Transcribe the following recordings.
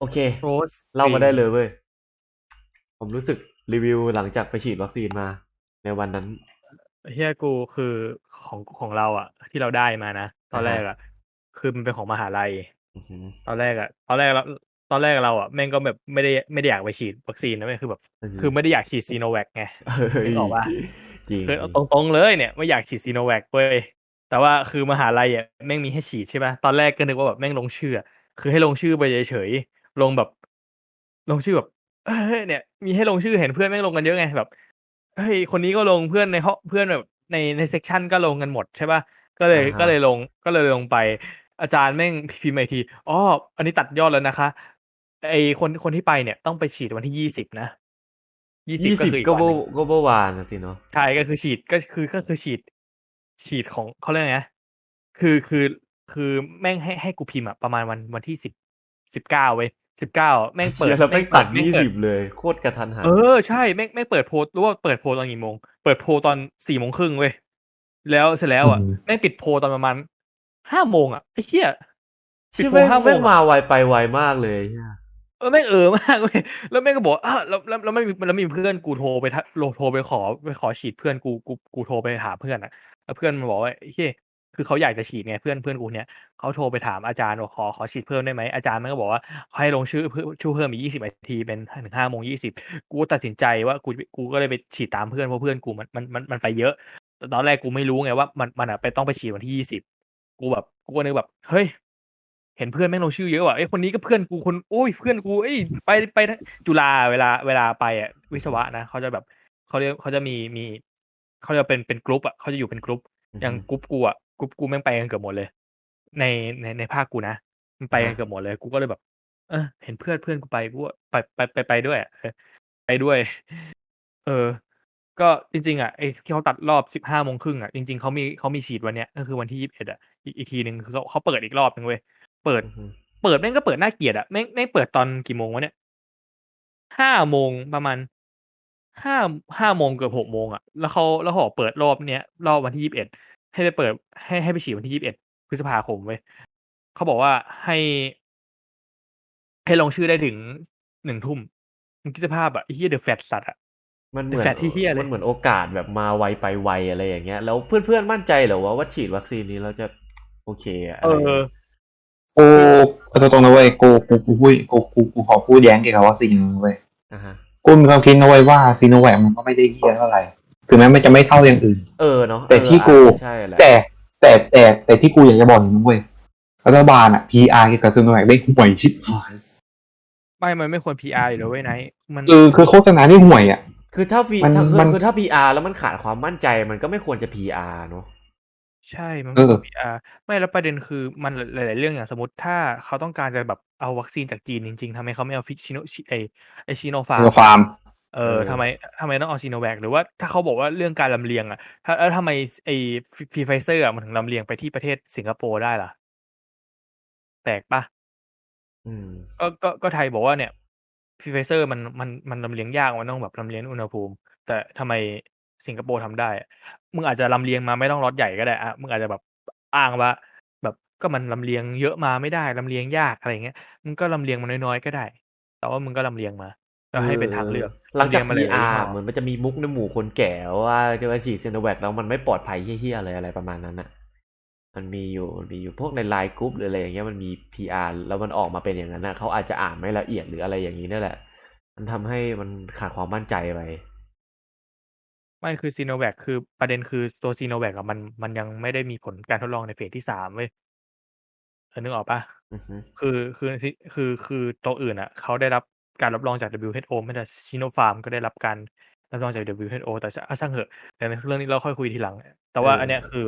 โอเคโรสเล่ามาได้เลยเว้ย ผมรู้สึกรีวิวหลังจากไปฉีดวัคซีนมา ในวันนั้น เฮียกูคือของของเราอะที่เราได้มานะ ตอนแรกอะคือมันเป็นของมหาลัยอือหือตอนแรกอะตอนแรกเราตอนแรกเราอะแม่งก็แบบไม่ได้ไม่ได้อยากไปฉีดวัคซีนนะเว้ยคือแบบ คือไม่ได้อยากฉีดซีโนแวคไง เฮ้ยนึกออกปะ จริงคือเอาตรงๆเลยเนี่ยไม่อยากฉีดซีโนแวคเว้ยแต่ว่าคือมหาลัยอะแม่งมีให้ฉีดใช่ปะตอนแรกก็นึกว่าแบบแม่งลงชื่ออะคือให้ลงชื่อไปเฉยๆ ลงแบบ ลงชื่อแบบเอ้ยเนี่ย มีให้ลงชื่อเห็นเพื่อนแม่งลงกันเยอะไงแบบเฮ้ยคนนี้ก็ลงเพื่อนในห้องเพื่อนแบบในในเซกชันก็ลงกันหมดใช่ปะก็เลยก็เลยลงก็เลยลงไป อาจารย์แม่งพิมพ์มาอีกทีอ๋ออันนี้ตัดยอดแล้วนะคะ ไอคนคนที่ไปเนี่ยต้องไปฉีดวันที่ยี่สิบนะยี่สิบยี่ก็สิบคืออีกก็วันหเมื่อนึ่งก็เมื่อวานนะสิเนาะใช่ก็คือฉีดก็คือก็คือฉีด ฉีดของเขาเรียกไงนะคือคือคือแม่งให้ให้กูพิมพ์อะประมาณวันวันที่สิบสิบเก้าเว้ย สิบเก้าแม่งเปิดเชียร์แล้วแม่งตัดแม่งยี่เปิสิบเลย โคตรกระทันหันเออใช่แม่งแม่งเปิดโพลรู้ว่าเปิดโพลตอนกี่โมง เปิดโพลตอนสี่โมงครึ่งเว้ยแล้วเสร็จแล้วอะอืมแม่งปิดโพลตอนประมาณห้าโมงอะไอ้เหี้ยปิดชื่อโพลแม่งห้าโมแม่งงมาอะไวไปไวมากเลยเนี่ยเออแม่งเออมากเว้ยแล้วแม่งก็บอกอะแล้วแล้วแล้วไม่มีแล้วมีเพื่อนกูโทรไปทักโทรโทรไปขอไปขอฉีดเพื่อนกูกูกูโทรไปหาเพื่อนอะแล้วเพื่อนมันบอกว่าเฮ้ย คือเขาอยากจะฉีดไงเพื่อนเพื่อนกูเนี่ยเขาโทรไปถามอาจารย์ว่าขอขอฉีดเพิ่มได้ไหมอาจารย์มันก็บอกว่าให้ลงชื่อเพิ่มชื่อเพิ่มอีกยี่สิบนาทีเป็นถึงห้าโมงยี่สิบกูตัดสินใจว่ากูกูก็เลยไปฉีดตามเพื่อนเพราะเพื่อนกูมันมันมันมันไปเยอะแต่ตอนแรกกูไม่รู้ไงว่ามันมันอะไปต้องไปฉีดวันที่ยี่สิบกูแบบกูก็นึกแบบเฮ้ยเห็นเพื่อนแม่งลงชื่อเยอะว่ะไอ้ยคนนี้ก็เพื่อนกูคนโอ้ยเพื่อนกูเอ้ยไปไปจุฬาเวลาเวลาไปอะวิศวะนะเขาจะแบบเขาเรียกเขาจะมีมีเขาจะเป็นเป็นกรุ๊ปอะเขาจะอยู่เป็นกรุ๊ปอย่างกรุ๊ปกูอะ กรุ๊ปกูแม่งไปกันเกือบหมดเลย ในในในภาคกูนะมันไปกันเกือบหมดเลย กูก็เลยแบบ เออเห็นเพื่อนเพื่อนกูไปกูก็ไปไปไปไปด้วยอะเออไปด้วย เออ ก็จริง ๆ อะไอ้ที่เขาตัดรอบสิบห้าโมงครึ่งอะจริงๆเขามีเขามีฉีดวันเนี้ยก็คือวันที่ยี่สิบเอ็ดอะอีกอีกทีหนึ่งคือเขาเขาเปิดอีกรอบหนึ่งเว้ยเปิดอือหือเปิดแม่งก็เปิดน่าเกลียดอะแม่งแม่งเปิดตอนกี่โมงวะเนี่ยห้าโมงประมาณห้าห้าโมงเกือบหกโมงอะแล้วเขาแล้วเขาบอกเปิดรอบเนี้ยรอบวันที่ยี่สิบเอ็ด ให้ไปเปิด ให้ให้ไปฉีดวันที่ยี่สิบเอ็ดพฤษภาคมเว้ยเขาบอกว่าให้ ให้ลงชื่อได้ถึงหนึ่งทุ่มมึงคิดสภาพอะไอ้เฮียเดอะแฟตสัตว์อะมันเหมือนแฟดที่เหี้ยเลยมันเหมือนโอกาสแบบมาไวไปไวอะไรอย่างเงี้ย แล้วเพื่อนๆมั่นใจเหรอว่าว่าฉีดวัคซีนนี้เราจะโอเคอะเออะไรอกูเอาตรงๆนะเว้ยกูกูกูพูดกูกูกูขอพูดแย้งเกี่ยวกับวัคซีนนะเว้ยอ่าฮะกูมีความคิดนะเว้ยว่าซีโนแวคมันก็ไม่ได้เหี้ยเท่าไหร่ ถึงแม้มันจะไม่เท่าอย่างอื่น เออเนาะแต่ที่กูเอออาจจะใช่แหละแต่แต่แต่แต่ที่กูอยากจะบอกอย่างนึงเว้ยรัฐบาลอะ PR เกี่ยวกับซีโนแวคได้ห่วยชิบหายไม่ มันไม่ควร PR อยู่แล้วเว้ยไนท์มันคือคือโฆษณาที่ห่วยอะคือถ้าพีมันถ้าคือมันคือถ้า PR แล้วมันขาดความมั่นใจมันก็ไม่ควรจะ PR เนาะใช่ มันเอไม่อควร PR ไม่แล้วประเด็นคือมันหลาย ๆ เรื่องอย่างสมมติถ้าเขาต้องการจะแบบเอาวัคซีนจากจีนจริง ๆทำไมเขาไม่เอาฟิชิโนไอไอชิโนฟาร์เกี่ยวกับฟาร์ม เออทำไมทำไมต้องเอาซีโนแวคหรือว่าถ้าเขาบอกว่าเรื่องการลำเลียงอะถ้าแล้วทำไมไอฟีไฟเซอร์อะมันถึงลำเลียงไปที่ประเทศสิงคโปร์ได้ล่ะแตกปะอืมก็ก็ก็ไทยบอกว่าเนี่ยฟีไฟเซอร์มันมันมันลำเลียงยากมันต้องแบบลำเลียงอุณหภูมิ แต่ทำไมสิงคโปร์ทำได้อะมึงอาจจะลำเลียงมาไม่ต้องล็อตใหญ่ก็ได้อะมึงอาจจะแบบอ้างว่า แบบก็มันลำเลียงเยอะมาไม่ได้ลำเลียงยากอะไรเงี้ยมึงก็ลำเลียงมาน้อยๆก็ได้ แต่ว่ามึงก็ลำเลียงมา ก็ให้เป็นทางเลือก หลังจากลำเยมาหลายๆ PR ยี่ห้อเหมือนมันจะมีมุกในหมู่คนแก่ว่าจะว่าฉีดซีโนแวคแล้วมันไม่ปลอดภัยเฮี้ยๆเลยอะไรประมาณนั้นอะมันมีอยู่มีอยู่พวกในไลน์กรุ๊ปหรืออะไรอย่างเงี้ยมันมี PR แล้วมันออกมาเป็นอย่างนั้นนะเขาอาจจะอ่านไม่ละเอียดหรืออะไรอย่างนี้นั่นแหละ มันทำให้มันขาดความมั่นใจไปไม่คือซีโนแวคคือประเด็นคือตัวซีโนแวคอะมันมันยังไม่ได้มีผลการทดลองในเฟสที่สามเว้ยเออนึกออกปะอือฮึคือคือคือคือคือตัวอื่นอะเขาได้รับ การรับรองจาก WHO ไม่แต่ซิโนฟาร์มก็ได้รับการรับรองจาก WHO แต่ช่างช่างเหอะแต่ในเรื่องนี้เราค่อยคุยทีหลัง แต่ว่าอันเนี้ยคือ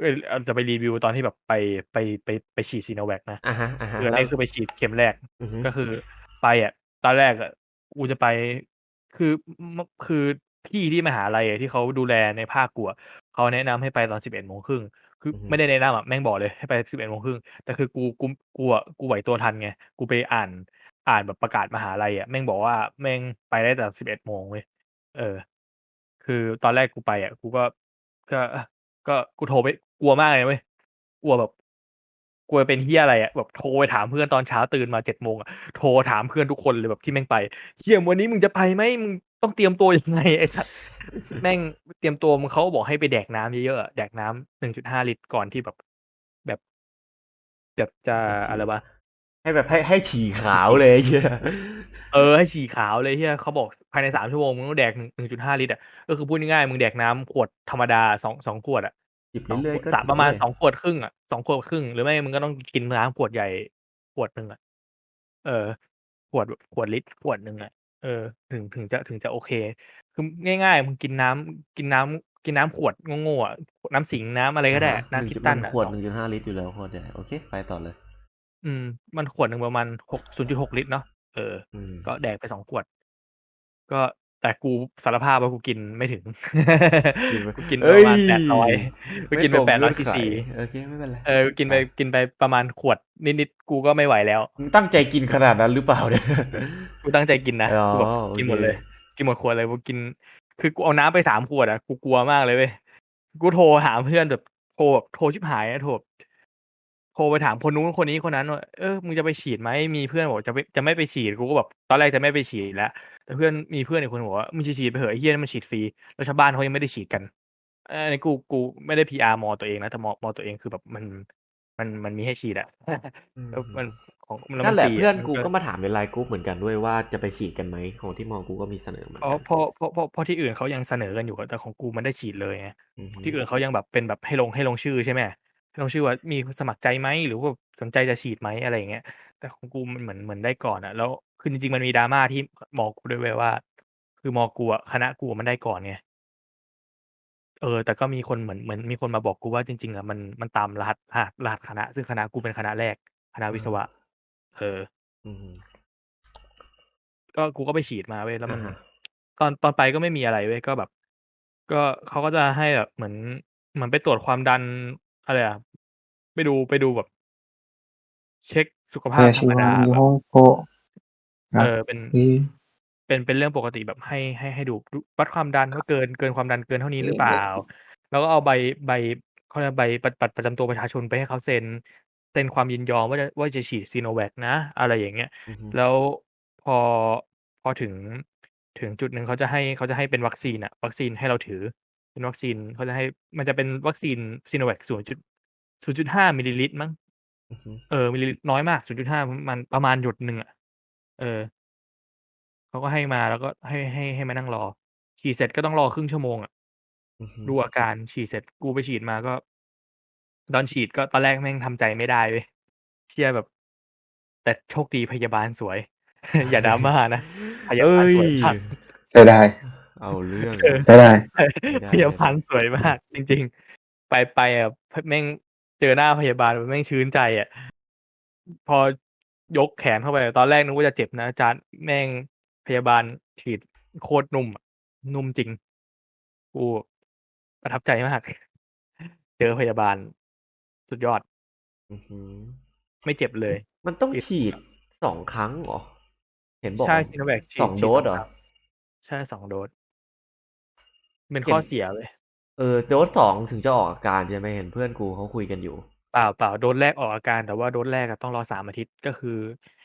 เอ่อเราจะไปรีวิวตอนที่แบบไปไปไปไปฉีดซีโนแวคนะอ่าฮะอ่าฮะคืออันแล้วนี้คือไปฉีดเข็มแรกอือฮึก็คือไปอะตอนแรกอะกูจะไปคือมคือพี่ที่มหาลัยอะที่เขาดูแลในภาคกูอะเขาแนะนำให้ไปตอนสิบเอ็ดโมงครึ่งคืออไม่ได้แนะนำอะแม่งบอกเลยให้ไปสิบเอ็ดโมงครึ่งแต่คือกูกูกูอะกูไหวตัวทันไงกูไปอ่าน อ่านแบบประกาศมหาลัยอะแม่งบอกว่าแม่งไปได้แต่สิบเอ็ดโมงเว้ยเออ คือตอนแรกกูไปอะกูก็ก็ก็กูโทรไปกลัวมากเลยเว้ยกลัวแบบกลัวเป็นเฮียอะไรอะแบบโทรไปถามเพื่อนตอนเช้าตื่นมาเจ็ดโมงอะโทรถามเพื่อนทุกคนเลยแบบที่แม่งไปเฮียวันนี้มึงจะไปไหมมึงต้องเตรียมตัวยังไงไอ้สัสแม่งเตรียมตัวมึงเขาบอกให้ไปแดกน้ำเยอะๆอะแดกน้ำหนึ่งจุดห้าลิตรก่อนที่แบบ แบบแบบจะอะไรวะ ให้แบบให้ให้ฉี่ขาวเลยไอ้เหี้ยเออให้ฉี่ขาวเลยเฮียเขาบอกภายในสามชั่วโมงมึงต้องแดกหนึ่งจุดห้าลิตรอะก็คือพูดง่ายๆมึงแดกน้ำขวดธรรมดาสองสองขวดอะจิบสองเรื่อยขวดๆก็สามประมาณเอยๆสองขวดครึ่งอะสองขวดครึ่ง หรือไม่มึงก็ต้องกินน้ำขวดใหญ่ขวดหนึ่งอะเออ ขวดขวดลิตรขวดหนึ่งอะเออ ถึงถึงจะถึงจะโอเค คือง่ายๆมึงกินน้ำกินน้ำกินน้ำขวดโง่ๆอะน้ำสิงน้ำอะไรก็ได้อ่าฮะน้ำหคิงตจุดตัมันนอะขวดสองหนึ่งจุดห้าลิตรอยู่แล้วขวดใหญ่โอเค ไปต่อเลย อืม มันขวดหนึ่งประมาณหกศูนย์จุดหกลิตรเนาะเออ อืมก็แดกไปสองขวด ก็แต่กูสารภาพว่ากูกินไม่ถึง กินไปกูกินปเอ้ระยมาณแปดร้อยกูกินไปม่ตงแปดร้อยเงื่ซีนไขซีโอเคไม่เป็นไรเออกินไปกินไปประมาณขวดนิดๆกูก็ไม่ไหวแล้วมึงตั้งใจกินขนาดนั้นหรือเปล่าเนี่ย กูตั้งใจกินนะอ๋อกูแบบโอเคกินหมดเลย กินหมดขวดเลยกูกิน คือกูเอาน้ำไปสามขวดอะกูกลัวมากเลยเว้ยกูโทรหาเพื่อนแบบโทรแบบโทรชิบหายอะโทรแบบ โทรไปถามคนนู้นคนนี้คนนั้นว่าเออมึงจะไปฉีดไหมมีเพื่อนบอกจะไปจะไม่ไปฉีดกูก็แบบตอนแรกจะไม่ไปฉีดแล้วแต่เพื่อนมีเพื่อนอีกคนบอกว่ามึงจะฉีดไปเหอะไอ้เฮียนั่นมันฉีดฟรีแล้วชาวบ้านเขายังไม่ได้ฉีดกันอันนี้กูกูไม่ได้พีอาร์มอตัวเองนะแต่มอมอตัวเองคือแบบมันมันมันมีให้ฉีดอะอืมแล้วมันของมันั่นแหละฟรีเพื่อนมักูก็มาถามในไลน์กรุ๊ปเหมือนกันด้วยว่าจะไปฉีดกันไหมของที่มองกูก็มีเสนอเหมือนเพราะกันเพราะเพราะเพราะเพราะที่อื่นเขายังเสนอกันอยู่แต่ของกูมันได้ฉีดเลยไงอืมที่อื่นเขายังแบบเป็นแบบให้ลงให้ลงชื่อใช่ไหม ให้ลงชื่อว่ามีสมัครใจไหมหรือว่าสนใจจะฉีดไหมอะไรอย่างเงี้ยแต่ของกูมันเหมือนเหมือนได้ก่อนอะแล้วคือจริงๆมันมีดราม่าที่มอกูด้วยเวยว่า คือมอกูอะคณะกูมันได้ก่อนไงเออ แต่ก็มีคนเหมือนเหมือนมีคนมาบอกกูว่าจริงๆอะมันมันตามรหัสรหัสรหัสคณะ ซึ่งคณะกูเป็นคณะแรก คณะวิศวะ เอออืมก็กูก็ไปฉีดมาเว้ยแล้วมันอ่าฮะตอนตอนไปก็ไม่มีอะไรเว้ยก็แบบ ก็เขาก็จะให้แบบเหมือนเหมือนไปตรวจความดัน อะไรอะไปดูไปดูแบบ เช็คสุขภาพธรรมดาแบบเออเป็นเป็นเป็นเรื่องปกติแบบให้ให้ให้ดูวัดความดันว่าเกินเกินความดันเกินเท่านี้หรือเปล่า แล้วก็เอาใบใบเขาเรียกใบปัตรประจำตัวประชาชนไปให้เขาเซ็นเซ็นความยินยอมว่าจะว่าจะฉีดซีโนแวคนะ อะไรอย่างเงี้ย แล้วพอพอถึงถึงจุดหนึ่งเขาจะให้เขาจะให้เป็นวัคซีนอะวัคซีนให้เราถือ เป็นวัคซีนเขาจะให้ มันจะเป็นวัคซีนซีโนแวคศูนย์จุดศูนย์จุดห้ามิลลิลิตรมั้งอือฮึเออมิลลิลิตรน้อยมากศูนย์จุดห้ามันประมาณหยดหนึ่งอะเออเขาก็ให้มาแล้วก็ให้ให้ให้มานั่งรอ ฉีดเสร็จก็ต้องรอครึ่งชั่วโมงอะอือฮึดูอาการฉีดเสร็จกูไปฉีดมาก็ตอนฉีดก็ตอนแรกแม่งทำใจไม่ได้เว้ยเชื่อแบบ แต่โชคดีพยาบาลสวย อย่าดราม่านะพยาบาลสวยมากใช้ได้ เอาเรื่องเออใช้ได้ได้พยาบาลสวยมาก จริง ๆ ไปไปอะแม่งเจอหน้าพยาบาลแม่งชื้นใจอะพอยกแขนเข้าไป ตอนแรกนึกว่าจะเจ็บนะอาจารย์แม่งพยาบาลฉีดโคตรนุ่มอะนุ่มจริงกูประทับใจมาก เจอพยาบาล สุดยอดอือฮึไม่เจ็บเลย มันต้องติดฉีดสองครั้งเหรอ เห็นบอกใช่ว่าซีโนแวคฉีสองโดสเหรอคงใช่สองโดส เป็นเห็นข้อเสียเลย เออโดสสองถึงจะออกอาการใช่ไหมเห็นเพื่อนกูเขาคุยกันอยู่ เปล่าเปล่าโดสแรกออกอาการ แต่ว่าโดสแรกอะต้องรอสามอาทิตย์ก็คือ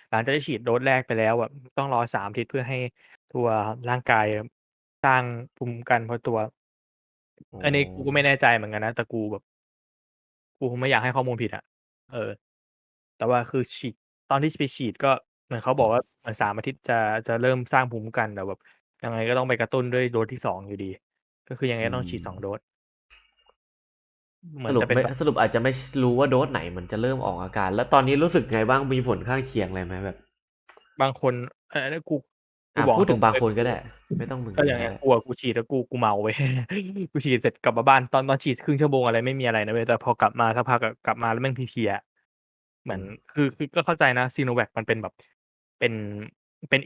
หลังจากที่ฉีดโดสแรกไปแล้วอะต้องรอสามอาทิตย์เพื่อให้ตัวร่างกายสร้างภูมิคุ้มกันเพราะตัวอ๋ออัอันนี้กูก็ไม่แน่ใจเหมือนกันนะแต่กูแบบ กูคงไม่อยากให้ข้อมูลผิดอะเออ แต่ว่าคือฉีดตอนที่ไปฉีดก็เหมือนเขาบอกว่าเหมือนสามอาทิตย์จะจะเริ่มสร้างภูมิคุ้มกันแต่แบบยังไงก็ต้องไปกระตุ้นด้วยโดสที่สองอยู่ดี ก็คือยังไงก็ต้องฉีดสองโดสเหมืสอนรุปจะเป็นไม่แบบสรุปอาจจะไม่รู้ว่าโดสไหนมันจะเริ่มออกอาการ แล้วตอนนี้รู้สึกไงบ้างมีผลข้างเคียงอะไรไหมแบบ บางคนเออกูกูอะบอกพูดถึงตรบางๆคนก็ได้ ไม่ต้องมึงก็อย่างเงี้ยได้กูอะกูฉีดแล้วกูกูเมาไปกูฉีดเสร็จกลับมาบ้านตอนตอนฉีดครึ่งชั่วโมงอะไรไม่มีอะไรนะเว้ยแต่พอกลับมาสักพักอะกลับมาแล้วแม่งเพลียๆเหมือนคือคือก็เข้าใจนะซีโนแวคมันเป็นแบบเป็นเป็น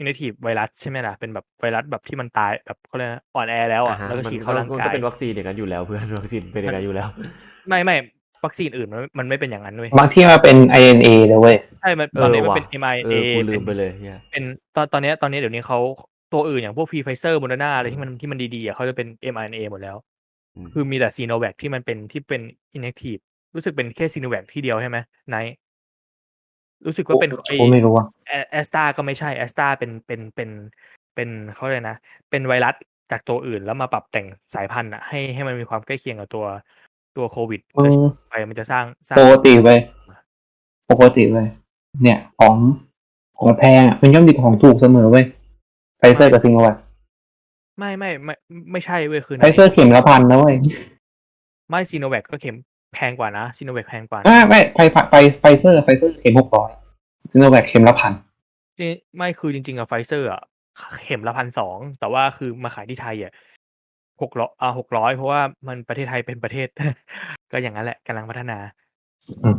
inactive inactive inactive ไวรัสใช่ไหมล่ะ เป็นแบบไวรัสแบบที่มันตายแบบเขาเรียกอะไรอ่อนแอแล้วอะอะฮะแล้วก็มันฉีดเข้าร่างมันกาก็ยเป็นวัคซีนอย่างนั้นอยู่แล้วเพื่อนวัคซีนเป็นอย่างนั้นอยู่แล้ว ไม่ไม่วัคซีนอื่นมันมันไม่เป็นอย่างนั้นเว้ยบางที่มาเป็น INA เลยเว้ยใช่มันเออตอนนี้มันว่ะเป็นเอ mRNA อกูลืเป็มนไปเลยเฮียเป็นตอนตอนเนี้ยตอนนี้เดี๋ยวนี้เขาตัวอื่นอย่างพวกพรีไฟเซอร์โมเดอร์นาอะไรที่มันที่มันดีๆอะเขาจะเป็น mRNA หมดแล้วอืมคือมีแต่ซีโนแวคที่มันเป็นที่เป็น inactive รู้สึกเป็นแค่ซีโนแวคที่เดียวใช่ไหมไนท์ รู้สึกว่าเป็นไอผมไม่รู้ว่าแอสตาก็ไม่ใช่แอสตาเป็นเป็นเป็นเป็นเขาเลยกนะ เป็นไวรัสจากตัวอื่นแล้วมาปรับแต่งสายพันธุ์อะให้ให้มันมีความใกล้เคียงกับตัวตัวโควิดเออไปมันจะสร้างสร้างปกติไปปกติไปเนี่ยของของแพงอะมันย่อมดีกว่าของถูกเสมอเว้ยไฟเซอร์กับซิงโนแวคไม่ไม่ไม่ไม่ใช่เว้ยคือไฟเซอร์เข็มละพันนะเว้ยไม่ซีโนแวคก็เข็ม แพงกว่านะซีโนแวคแพงกว่านะอ่าไม่ไฟไฟไฟเซอร์ไฟเซอร์เข็มหกร้อยซิงโนแวคเข็มละพันนี่ไม่คือจริงๆอะไฟเซอร์อะเข็มละพันสองแต่ว่าคือมาขายที่ไทยอะหกร้อยอ่าหกร้อยเพราะว่ามันประเทศไทยเป็นประเทศ ก็อย่างนั้นแหละกำลังพัฒนาอืม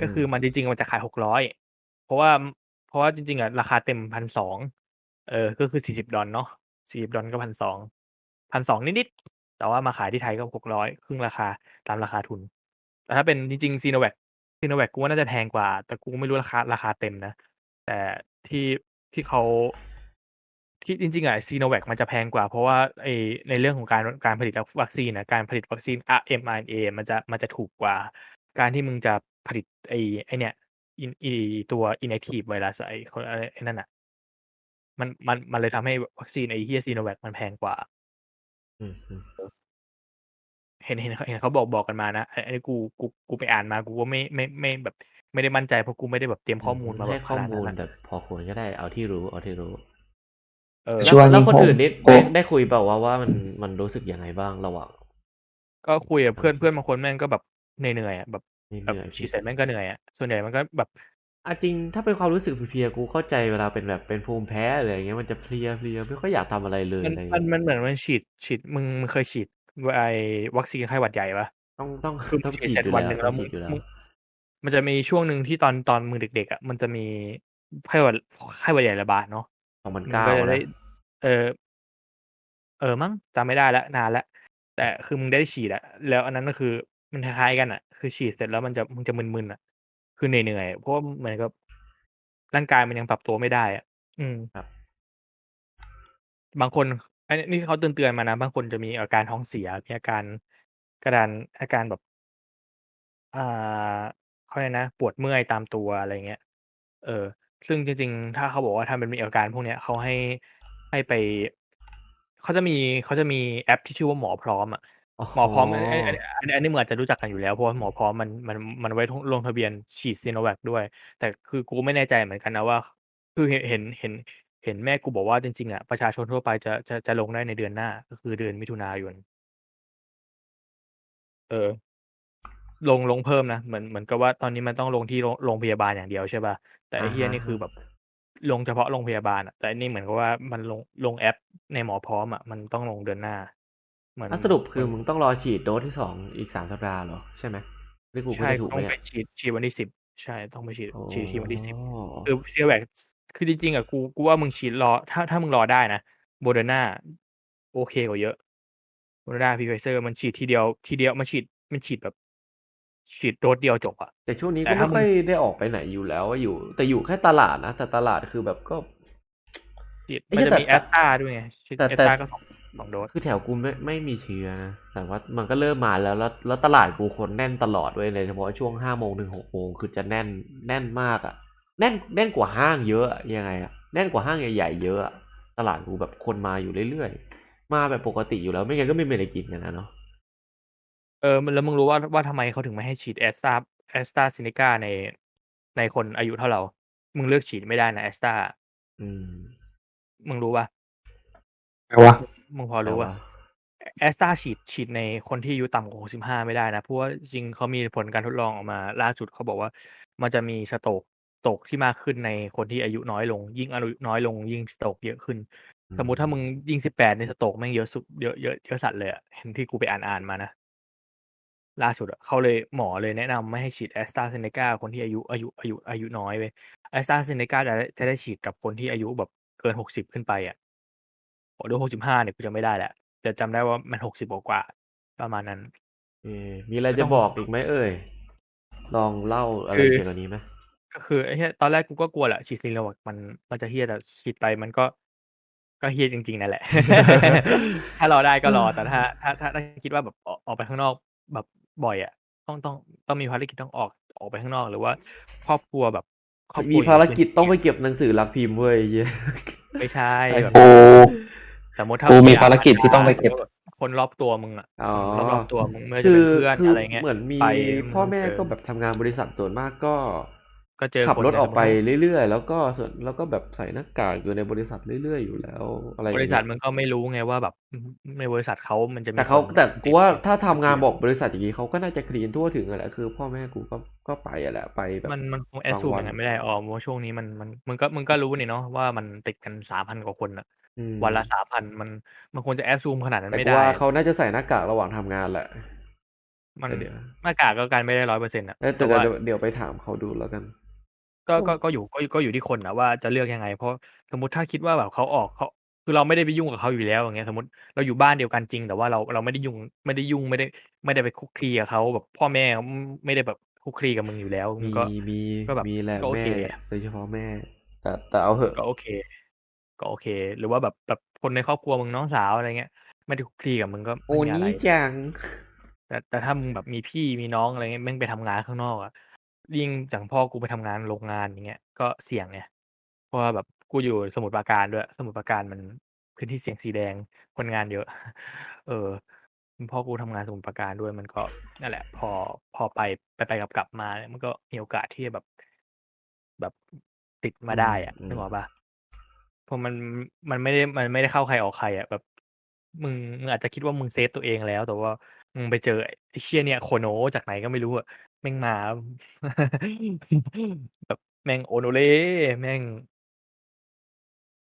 ก็คือมันจริงๆมันจะขายหกร้อยเพราะว่า เพราะว่าจริงๆอะราคาเต็มพันสองเออ ก็คือสี่สิบดอลเนาะสี่สิบดอลก็พันสองพันสองนิดๆ แต่ว่ามาขายที่ไทยก็หกร้อยครึ่งราคาตามราคาทุน แต่ถ้าเป็นจริงๆซีโนแวคซีโนแวคกูว่าน่าจะแพงกว่า แต่กูไม่รู้ราคาราคาเต็มนะ แต่ที่ที่เขาที่จริงๆอะซีโนแวคมันจะแพงกว่า เพราะว่าไอในเรื่องของการการผลิตวัคซีนนะการผลิตวัคซีน mRNA มันจะมันจะถูกกว่า การที่มึงจะผลิตไอไอเนี่ยอินอตัว inactive ไวรัสไอเขาอะไรไอนั่นอะมันมันมันเลยทำให้วัคซีนไอเฮียซีโนแวคมันแพงกว่า อืมอืม เห็นเห็นเห็นเขาบอกบอกกันมานะไอ้ไอ้กูกูกูไปอ่านมากูก็ไม่ไม่ไม่แบบ ไม่ได้มั่นใจเพราะกูไม่ได้แบบเตรียมข้อมูลมาแบให้บข้อขนาดมูลนั้นแต่อะพอควรก็ได้เอาที่รู้เอาที่รู้เออแล้วช่วงนี้แล้วคนผมอื่นนี่ผได้มได้คุยเปล่าว่าว่ามันมันรู้สึกยังไงบ้างระหว่างก็คุยกับเพื่อนโอเคเพื่อนบางคนแม่งก็แบบเหนื่อยๆอะแบบนี่แบบเหนื่อยฉีดเสร็จแม่งก็เหนื่อยอะส่วนใหญ่มันก็แบบ อะจริงถ้าเป็นความรู้สึกเพลียๆกูเข้าใจเวลาเป็นแบบเป็นภูมิแพ้อะไรอย่างเงี้ยมันจะเพลียเพลียไม่ค่อยอยากทำอะไรเลยมันอะไรอย่างมันเงี้ยมันเหมือนมันฉีดฉีดมึงมึงเคยฉีดไอวัคซีนไข้หวัดใหญ่ปะ ต้องต้องคือต้องฉีดฉีดเสร็จอยู่วันแล้วหนึ่งต้แล้อวงมึฉีงดอยู่แล้วมึงมันจะมีช่วงหนึ่งที่ตอนตอนมึงเด็กๆอะมันจะมีไข้หวัดไข้หวัดใหญ่ระบาดเนาะสองพันมึงเก้าก็จะได้ นะเออ เออมั้งจำไม่ได้แล้วนานแล้วแต่คือมึงได้ฉีดอะแล้วอันนั้นก็คือมันคล้ายๆกันอะคือฉีดเสร็จแล้วมันจะมึงจะมึนๆอะ คือเหนื่อยๆเพราะว่าเหมือนกับร่างกายมันยังปรับตัวไม่ได้อะอืมครับ บางคนอันนี้นี่เขาเตือนๆมานะ บางคนจะมีอาการท้องเสียมีอาการกระดานอาการแบบ อ่าเขาเรียกนะปวดเมื่อยตามตัวอะไรเงี้ยเออ ซึ่งจริง ๆ ถ้าเขาบอกว่าถ้ามันมีอาการพวกเนี้ยเขาให้ให้ไปเขาจะมีเขาจะมีแอปที่ชื่อว่าหมอพร้อมอะ หมอพร้อมอันอันอันอันนี้มึงอาจจะรู้จักกันอยู่แล้วเพราะว่าหมอพร้อมมันมันมันไว้ลงทะเบียนฉีดซีโนแวคด้วย แต่คือกูไม่แน่ใจเหมือนกันนะว่า คือเห็นเห็นเห็นเห็นแม่กูบอกว่าจริงๆอะประชาชนทั่วไปจะจะจะลงได้ในเดือนหน้า ก็คือเดือนมิถุนายนเออ ลงลงเพิ่มนะเหมือนเหมือนกับว่าตอนนี้มันต้องลงที่โรงโรงพยาบาลอย่างเดียวใช่ป่ะแต่ไอ้เฮียอ่าฮะนี่คือแบบ ลงเฉพาะโรงพยาบาลอะแต่อันนี่เหมือนกับว่ามันลงลงแอปในหมอพร้อมอะมันต้องลงเดือนหน้า เหมือนอะสรุปคือมึงต้องรอฉีดโดสที่สองอีกสามสัปดาห์เหรอใช่ไหมนี่กูพูดใช่ได้ถูกไหต้มองไปเนี่ยฉีดฉีดวันที่สิบใช่ต้องไปฉีดฉีดที่วันที่สิบอ๋อคือซีโนแวคคือจริงๆอะกูกูว่ามึงฉีดรอ ถ้าถ้ามึงรอได้นะโบเดอร์นาโอเคกว่าเยอะโบเดอร์นาพีไฟเซอร์มันฉีดทีเดียวทีเดียวมันฉีดมันฉีดแบบฉีดโดสเดียวจบอะแต่ช่วงนี้แต่ก็ถ้าไม่ค่อยได้ออกไปไหนอยู่แล้วว่าอยู่ แต่อยู่แค่ตลาดนะแต่ตลาดคือแบบก็ฉีดไอ้มันเหี้ยจะแต่มีแอสตาด้วยไงฉีดแต่แอสแต่ตาก็สอง สองโดสคือแถวกูไม่ไม่มีเชื้อนะแต่ว่ามันก็เริ่มมาแล้วแล้วแล้วตลาดกูคนแน่นตลอดเว้ยเลยเฉพาะช่วงห้าโมงถึงหกโมงคือจะแน่นแน่นมากอะ่ะ แน่นแน่นกว่าห้างเยอะอะยังไงอะ่ะแน่นกว่าห้างใหญ่ๆเยอะอะตลาดกูแบบคนมาอยู่เรื่อยๆมาแบบปกติอยู่แล้วไม่งั้นก็ไม่มีอะไรกินกันนะเนาะเออมันแล้วมึงรู้ว่าว่าทำไมเขาถึงไม่ให้ฉีดแอสตาแอสตาซินิกาในในคนอายุเท่าเรา มึงเลือกฉีดไม่ได้นะแอสตาอืม มึงรู้ป่ะแปลว่า มึงพอรู้แต่ป่ะว่าแอสตาฉีดฉีดในคนที่อายุต่ำกว่า65ไม่ได้นะ เพราะว่าจริงๆเขามีผลการทดลองออกมาล่าสุดเขาบอกว่า มันจะมีสโตรกสโตรกที่มากขึ้นในคนที่อายุน้อยลง ยิ่งอายุน้อยลงยิ่งสโตรกเยอะขึ้นอืมสมมุติถ้ามึงยิ่ง18ในสโตรกแม่งเยอะสุดเยอะเยอะเยอะสัตว์เลยอะเห็นที่กูไปอ่านอ่านมานะล่าสุดอะเขาเลยหมอเลยแนะนำไม่ให้ฉีดแอสตราเซเนกาคนที่อายุอายุอายุอายุน้อยเว้ยแอสตราเซเนกาจะได้จะได้ฉีดกับคนที่อายุแบบเกิน60ขึ้นไปอะ โอ้ด้วย65เนี่ยกูจะไม่ได้แหละแต่จำได้ว่ามัน60กว่ากว่าๆประมาณนั้นเออมีอะไรไม่ต้จะองบอกอีกไหมเอ่ย ลองเล่าอะไรคือเกี่ยวกับนี้ไหมก็คือไอ้เหี้ยตอนแรกกูก็กลัวแหละฉีดซีโนแวคมันมันจะเฮี้ยแต่ฉีดไปมันก็ก็เฮี้ยจริงๆนั่นแหละ ถ้ารอได้ก็รอแต่ถ้าถ้าถ้าถ้าคิดว่าแบบออกออกไปข้างนอกแบบบ่อยอะเขต้องต้องต้องมีภารกิจต้องออกออกไปข้างนอกหรือว่า ครอบครัวแบบครอบครัวมีภารกิจยู่ในพื้นที่ต้องไปเก็บหนังสือรักพิมพ์เว้ยเหี้ยไม่ใช่ไอ้แบบกู สมมติถ้ากูมีอยภารกิจที่ต้องไปเก็บ คนรอบตัวมึงอะอ๋อคนรอบๆตัวมึงไม่ว่าจะคืเป็นอเพื่อนคืออะไรเงี้ยเหมือนมีไปพ่อแม่เออก็แบบทำงานบริษัทส่วนมากก็ ก็เจอขับคนรถออกไปในเรื่อยๆ แล้วก็ส่วนแล้วก็แบบใส่หน้ากากอยู่ในบริษัทเรื่อยๆอยู่แล้ว อะไรอย่างบเงี้ยริษัทมันก็ไม่รู้ไงว่าแบบในบริษัทเขามันจะมีแต่เขาคนแต่กูว่าถ้าทำงานเสี่ยงบอกบริษัทอย่างนี้เขาก็น่าจะคลีนทั่วถึงอะแหละคือ พ่อแม่กูก็ก็ไปอะแหละไปแบบมันมันคงแอสซูมบางวันอย่างนั้นไม่ได้อ๋อเพราะช่วงนี้มันมันมึงก็มึงก็รู้นี่เนาะว่ามันติดกันสามพันกว่าคนอะอืมวันละสามพันมันมันควรจะแอสซูมขนาดนั้นแต่ไม่กูได้ว่าเขาน่าจะใส่หน้ากากระหว่างทำงานแหละมันแต่เดี๋ยวหน้ากากก็การไม่ได้ร้อยเปอร์เซ็นต์อะเออแต่แต่ว่าเดี๋ยวเดี๋ยวไปถามเขาดูแล้วกัน ก็ก็ก็อยู่ก็ก็อยู่ที่คนนะว่าจะเลือกยังไง เพราะสมมติถ้าคิดว่าแบบเขาออกเขาคือเราไม่ได้ไปยุ่งกับเขาอยู่แล้วอย่างเงี้ย สมมติเราอยู่บ้านเดียวกันจริง แต่ว่าเราเราไม่ได้ยุ่งไม่ได้ยุ่งไม่ได้ ไม่ได้ไปคุกคีกับเขาแบบพ่อแม่ไม่ได้แบบคุกคีกับมึงอยู่แล้วมึมีงก็มีก็แบบมีแหละก็โอแม่เคโดยเฉพาะแม่ แต่แต่เอาเหอะก็โอเค ก็โอเค หรือว่าแบบแบบคนในครอบครัวมึงน้องสาวอะไรเงี้ย ไม่ได้คุกคลีกับมึงก็โอ้ไม่มีอะไร นี่จังแต่แต่ถ้ามึงแบบมีพี่มีน้องอะไรเงี้ยแม่งไปทำงานข้างนอกอะ ยิ่งอย่างพ่อกูไปทำงานโรงงานอย่างเงี้ย ก็เสี่ยงไงเพราะว่าแบบกูอยู่สมุทรปราการด้วย สมุทรปราการมันพื้นที่เสี่ยงสีแดงคนงานเยอะ เออพ่อกูทำงานสมุทรปราการด้วยมันก็นั่นแหละ พอพอไปไปไปกลับกลับมาเนี่ยมันก็มีโอกาสที่จะแบบ แบบติดมาได้อะอืมนึกออกปะเพราะมันมันไม่ได้มันไม่ได้เข้าใครออกใครอะแบบมึงมึงอาจจะคิดว่ามึงเซฟตัวเองแล้ว แต่ว่ามึงไปเจอไอ้เชี่ยเนี่ยโคโนจากไหนก็ไม่รู้อะ แม่งมา แบบแม่งโอโนเล่แม่ง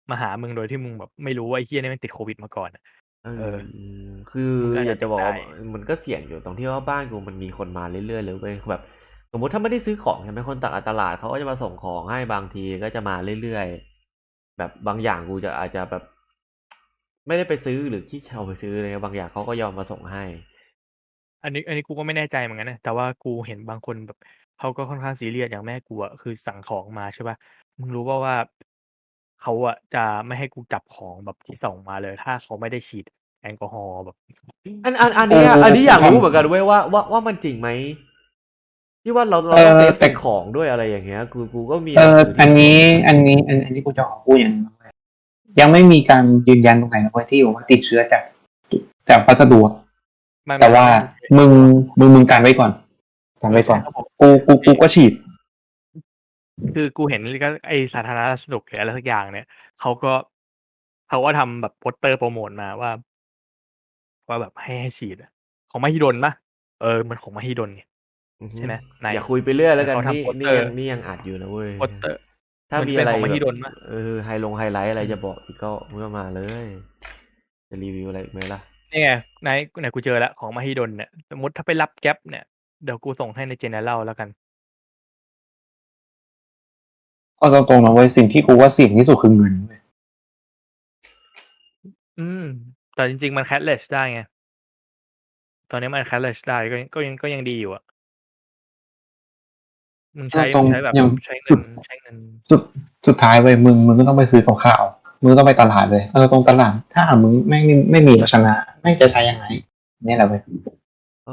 มาหามึงโดยที่มึงแบบไม่รู้ว่าไอ้เฮียเนี่ยมันติดโควิดมาก่อนอะ เอเอออคือมันก็อาจอยากจะบอกว่าจะได้ มันก็เสี่ยงอยู่ตรงที่ว่าบ้านกูมันมีคนมาเรื่อยๆเลยเว้ยแบบ สมมติถ้าไม่ได้ซื้อของใช่ไหมคนต่างตลาดเขาก็จะมาส่งของให้บางทีก็จะมาเรื่อยๆแบบบางอย่างกูจะอาจจะแบบ ไม่ได้ไปซื้อหรือขี้เชาไปซื้อเลยบางอย่างเขาก็ยอมมาส่งให้ อันนี้ อันนี้กูก็ไม่แน่ใจเหมือนกันนะ แต่ว่ากูเห็นบางคนแบบเขาก็ค่อนข้างซีเรียสอย่างแม่กูอะคือสั่งของมาใช่ปะมึงรู้ป่าว่าเขาอะจะไม่ให้กูจับของแบบที่ส่งมาเลย ถ้าเขาไม่ได้ฉีดแอลกอฮอล์แบบ อันอันอันนี้อะเอออันนี้อยากผมรู้เหมือนกันเว้ยว่าว่าว่ามันจริงไหมที่ว่าเราเราเออต้องเซฟแต่ใส่ของด้วยอะไรอย่างเงี้ย กูกูก็มีเออหงสือันนี้ที่อันนี้ อันอันนี้กูจะขอพูดอย่างหนึงนะเว้ยยังไม่มีการยืนยันตรงไหนนะเว้ยที่บอกว่าติดเชื้อจากจากพัสดุอะมัน แต่ว่ามึงมึงมึงการไว้ก่อนการไว้ก่อนครับผมกูกูกูก็ฉีด คือกูเห็นก็ไอสาธารณสุขหรืออะไรสักอย่างเนี่ยเขาก็เขาก็ทำแบบโปสเตอร์โปรโมทมาว่า ว่าแบบให้ให้ฉีดอะของมหิดลปะเออมันของมหิดลเนี่ยอือฮึใช่ไหมไหนอย่าคุยไปเรื่อยแล้วกันเขาทำนี่โปสนี่เตอร์ยังนี่ยังอัดอยู่นะเว้ยโปสเตอร์ถ้ามันมีเป็นอะไรของมหิดลแบบปะเออไฮลงไฮไลท์อะไรจะบอกอีกก็เมื่อมาเลย จะรีวิวอะไรอีกไหมล่ะ นี่ไงไหนไหนกูเจอแล้วของมหิดลเนี่ยสมมติถ้าไปรับแก๊ปเนี่ยเดี๋ยวกูส่งให้ในเจเนอเรลแล้วกันก็ตรงๆนะเว้ยสิ่งที่กูว่าเสี่ยงที่สุดคือเงินเว้ยอืม แต่จริง ๆ มันแค s เลสได้ไง ตอนนี้มันแค s เลสได้ก็ยังก็ยังก็ยังดีอยู่อะมึงใช้ตรงมึงใช้แบบอย่างใช้เงิสุนดใช้เงิน สุดสุดท้ายเว้ยมึงมึงก็ต้องไปซื้อกับข้าวมึงก็ต้องไปตลาดเลยเออตรงตลาด ถ้ามึงไม่ไม่ไม่มีเราชนะ ไม่งจะใช้ยังไงนี่แหละเว้ยโอ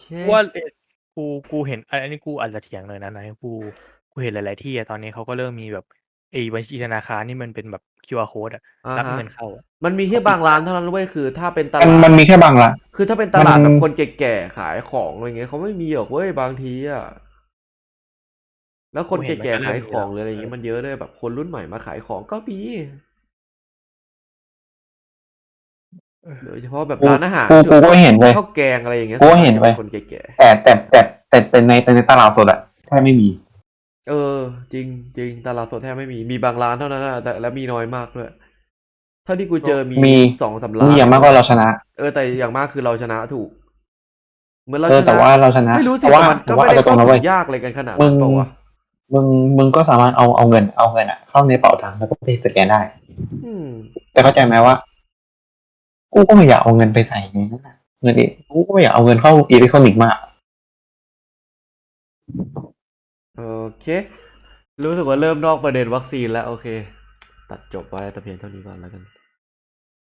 เคว่าเอ่อกูกูเห็นอันอันนี้กูอาจจะเถียงเลยนะนะกูกูเห็นหลาย ๆ ที่อะตอนนี้เขาก็เริ่มมีแบบไอ้บัญชีธนาคารนี่มันเป็นแบบ QR code อะอ่ารับฮะเงินเข้าอะมันมีแค่บางร้านเท่านั้นเว้ยคือ ถ้าเป็นตมันลาดมันมีแค่บางละคือถ้าเป็นตลาดมันแบบคนแก่ๆขายของอะไรเงี้ยเขาไม่มีหรอกเว้ยบางทีอะแล้วคนแก่ๆขายของหรืออะไรอย่างเงี้ยมันเยอะด้วยแบบคนรุ่นใหม่มาขายของก็มี โดยเฉพาะแบบกูร้านอาหารกูกูก็เห็นเว้ยข้าวแกงอะไรอย่างเงี้ยกูก็เห็นเว้ยคนแก่แต่แต่แต่แต่แต่ในแต่ในตลาดสดอะแทบไม่มีๆเออ จริงจริงตลาดสดแทบไม่มีมีบางร้านเท่านั้นนะแต่และมีน้อยมากด้วยเท่าที่กูเจอมีมีสองสามร้านมีอย่างมากก็เราชนะ เออแต่อย่างมากคือเราชนะถูกเหมือนเราเออชนะแต่ว่าเราชนะไม่รู้สิแต่ว่าแต่มันก็แต่ว่าไม่ได้เอาตรงๆนะเข้าเว้ถึยงยากอะไรกันขนาดมึนั้นงเปล่าวะมึงมึงก็สามารถเอาเอาเงินเอาเงินอะเข้าในเป๋าตังค์แล้วก็ไปสแกนได้อืมแต่เข้าใจไหมว่า กูก็ไม่อยากเอาเงินไปใส่ในนั้นนะเงินอีกูก็ไม่อยากเอาเงินเข้าอิเล็กทรอนิกส์มาก โอเค รู้สึกว่าเริ่มนอกประเด็นวัคซีนแล้ว โอเค ตัดจบไว้แต่เพียงเท่านี้ก่อนแล้วกัน